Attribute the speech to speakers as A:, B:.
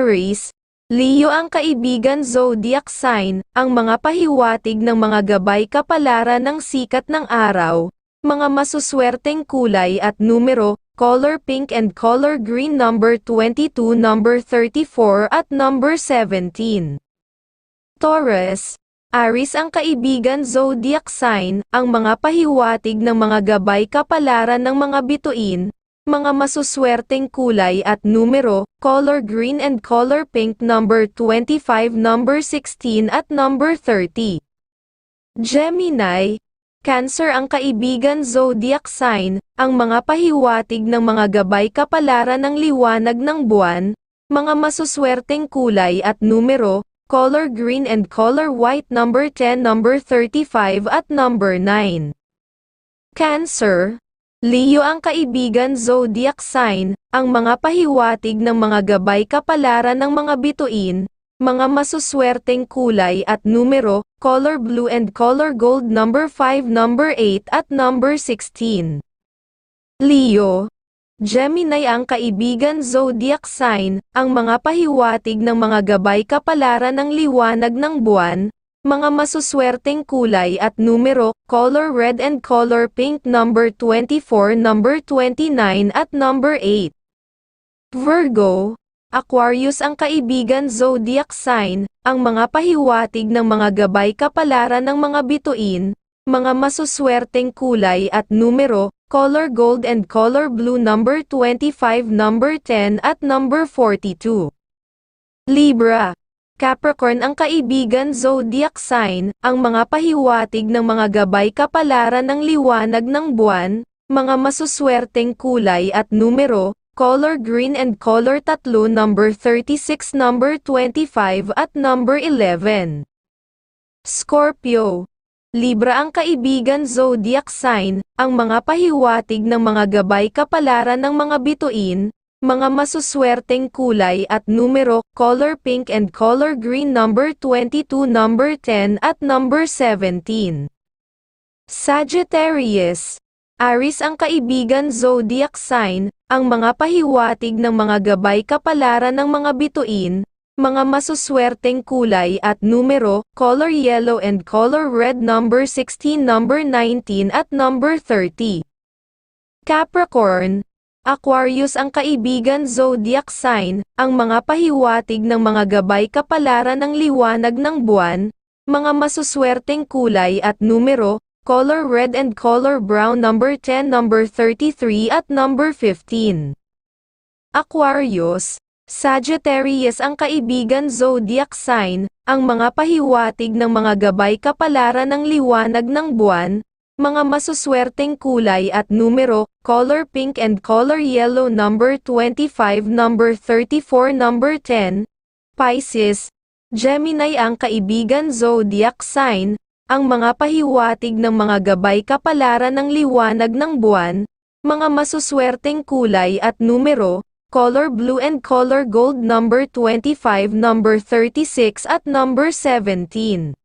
A: Aries, Leo ang kaibigan zodiac sign, ang mga pahiwatig ng mga gabay kapalaran ng sikat ng araw, mga masuswerteng kulay at numero, color pink and color green number 22, number 34 at number 17. Taurus, Aries ang kaibigan zodiac sign, ang mga pahiwatig ng mga gabay kapalaran ng mga bituin, mga masuswerteng kulay at numero, color green and color pink number 25, number 16 at number 30. Gemini, Cancer ang kaibigan zodiac sign, ang mga pahiwatig ng mga gabay kapalaran ng liwanag ng buwan, mga masuswerteng kulay at numero, color green and color white number 10, number 35 at number 9. Cancer, Leo ang kaibigan zodiac sign, ang mga pahiwatig ng mga gabay kapalaran ng mga bituin, mga masuswerteng kulay at numero, color blue and color gold number 5, number 8 at number 16. Leo, Gemini ang kaibigan zodiac sign, ang mga pahiwatig ng mga gabay kapalaran ng liwanag ng buwan, mga masuswerteng kulay at numero, color red and color pink number 24, number 29 at number 8. Virgo, Aquarius ang kaibigan zodiac sign, ang mga pahiwatig ng mga gabay kapalaran ng mga bituin, mga masuswerteng kulay at numero, color gold and color blue number 25, number 10 at number 42. Libra, Capricorn ang kaibigan zodiac sign, ang mga pahiwatig ng mga gabay kapalaran ng liwanag ng buwan, mga masuswerteng kulay at numero, color green and color tatlo number 36 number 25 at number 11. Scorpio, Libra ang kaibigan zodiac sign, ang mga pahiwatig ng mga gabay kapalaran ng mga bituin, mga masuswerteng kulay at numero, color pink and color green number 22, number 10 at number 17. Sagittarius, Aries ang kaibigan zodiac sign, ang mga pahiwatig ng mga gabay kapalaran ng mga bituin, mga masuswerteng kulay at numero, color yellow and color red number 16, number 19 at number 30. Capricorn, Aquarius ang kaibigan zodiac sign, ang mga pahiwatig ng mga gabay kapalaran ng liwanag ng buwan, mga masuswerteng kulay at numero, color red and color brown number 10, number 33 at number 15. Aquarius, Sagittarius ang kaibigan zodiac sign, ang mga pahiwatig ng mga gabay kapalaran ng liwanag ng buwan, mga masuswerteng kulay at numero, color pink and color yellow number 25, number 34, number 10. Pisces, Gemini ang kaibigan zodiac sign, ang mga pahiwatig ng mga gabay kapalaran ng liwanag ng buwan, mga masuswerteng kulay at numero, color blue and color gold number 25, number 36 at number 17.